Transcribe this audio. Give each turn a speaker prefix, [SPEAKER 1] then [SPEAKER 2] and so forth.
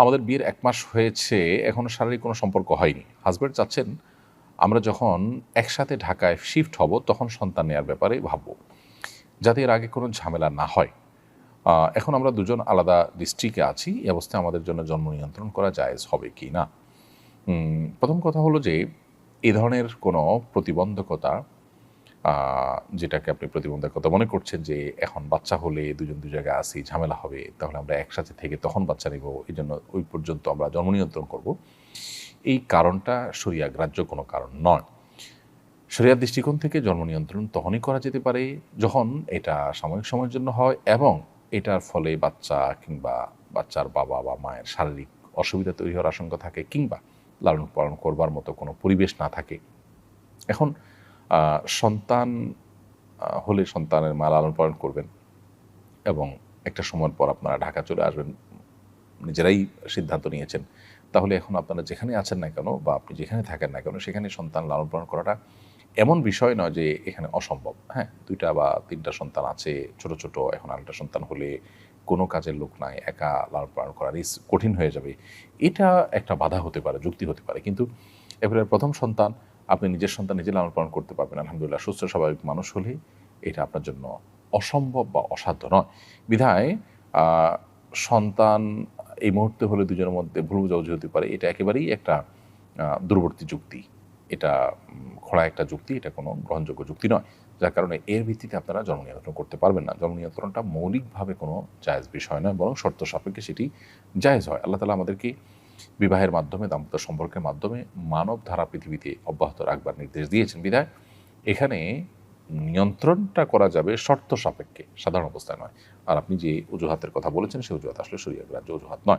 [SPEAKER 1] আমাদের বিয়ের এক মাস হয়েছে এখনও শারীরিক কোনো সম্পর্ক হয়নি। হাজব্যান্ড চাচ্ছেন, আমরা যখন একসাথে ঢাকায় শিফট হব, তখন সন্তান নেওয়ার ব্যাপারে ভাবব, যাতে এর আগে কোনো ঝামেলা না হয়। এখন আমরা দুজন আলাদা ডিস্ট্রিক্টে আছি, এই অবস্থায় আমাদের জন্য জন্ম নিয়ন্ত্রণ করা জায়েজ হবে কি না? প্রথম কথা হলো যে, এ ধরনের কোনো প্রতিবন্ধকতা যেটাকে আপনি প্রতিবন্ধকতা মনে করছেন যে এখন বাচ্চা হলে দুজন দু জায়গায় আসি ঝামেলা হবে, তাহলে আমরা একসাথে থেকে তখন বাচ্চা নেব, এই জন্য ওই পর্যন্ত আমরা জন্ম নিয়ন্ত্রণ করব। এই কারণটা শরিয়া গ্রাহ্য কোনো কারণ নয়। শরিয়ার দৃষ্টিকোণ থেকে জন্ম নিয়ন্ত্রণ তখনই করা যেতে পারে যখন এটা সাময়িক সময়ের জন্য হয় এবং এটার ফলে বাচ্চা কিংবা বাচ্চার বাবা বা মায়ের শারীরিক অসুবিধা তৈরি হওয়ার আশঙ্কা থাকে কিংবা লালন পালন করবার মতো কোনো পরিবেশ না থাকে। এখন সন্তান হলে সন্তানের মা লালন পালন করবেন এবং একটা সময় পর আপনারা ঢাকা চলে আসবেন, নিজেরাই সিদ্ধান্ত নিয়েছেন। তাহলে এখন আপনারা যেখানে আছেন না কেন বা আপনি যেখানে থাকেন না কেন, সেখানে সন্তান লালন পালন করাটা এমন বিষয় নয় যে এখানে অসম্ভব। হ্যাঁ দুইটা বা তিনটা সন্তান আছে, ছোট ছোট, এখন আরেকটা সন্তান হলে কোনো কাজের লোক নাই, একা লালন পালন করা রিস কঠিন হয়ে যাবে। এটা একটা বাধা হতে পারে, যুক্তি হতে পারে। কিন্তু এবারে প্রথম সন্তান আপনি নিজের সন্তান নিজে লালন পালন করতে পারবেন, আলহামদুলিল্লাহ। সুস্থ স্বাভাবিক মানুষ হলে এটা আপনার জন্য অসম্ভব বা অসাধ্য নয়। বিধায় সন্তান এই মুহূর্তে হলে দুজনের মধ্যে ভুল বুঝাবুঝি হতে পারে। এটা একেবারেই একটা দূরবর্তী যুক্তি। এটা খোলা একটা যুক্তি, এটা কোনো গ্রহণযোগ্য যুক্তি নয়। যার কারণে এর ভিত্তিতে আপনারা জন্ম নিয়ন্ত্রণ করতে পারবেন না। জন্ম নিয়ন্ত্রণটা মৌলিকভাবে কোনো জায়েজ বিষয় নয়, বরং শর্ত সাপেক্ষে সেটি জায়েজ হয়। আল্লাহ তালা আমাদেরকে বিবাহের মাধ্যমে, দাম্পত্য সম্পর্কের মাধ্যমে মানব ধারা পৃথিবীতে অব্যাহত রাখবার নির্দেশ দিয়েছেন বিধায়। এখানে নিয়ন্ত্রণটা করা যাবে শর্ত সাপেক্ষে, সাধারণ অবস্থায় নয়। আর আপনি যে অজুহাতের কথা বলেছেন সেই অজুহাত আসলে সরিয়া গ্রাহ্য অজুহাত নয়।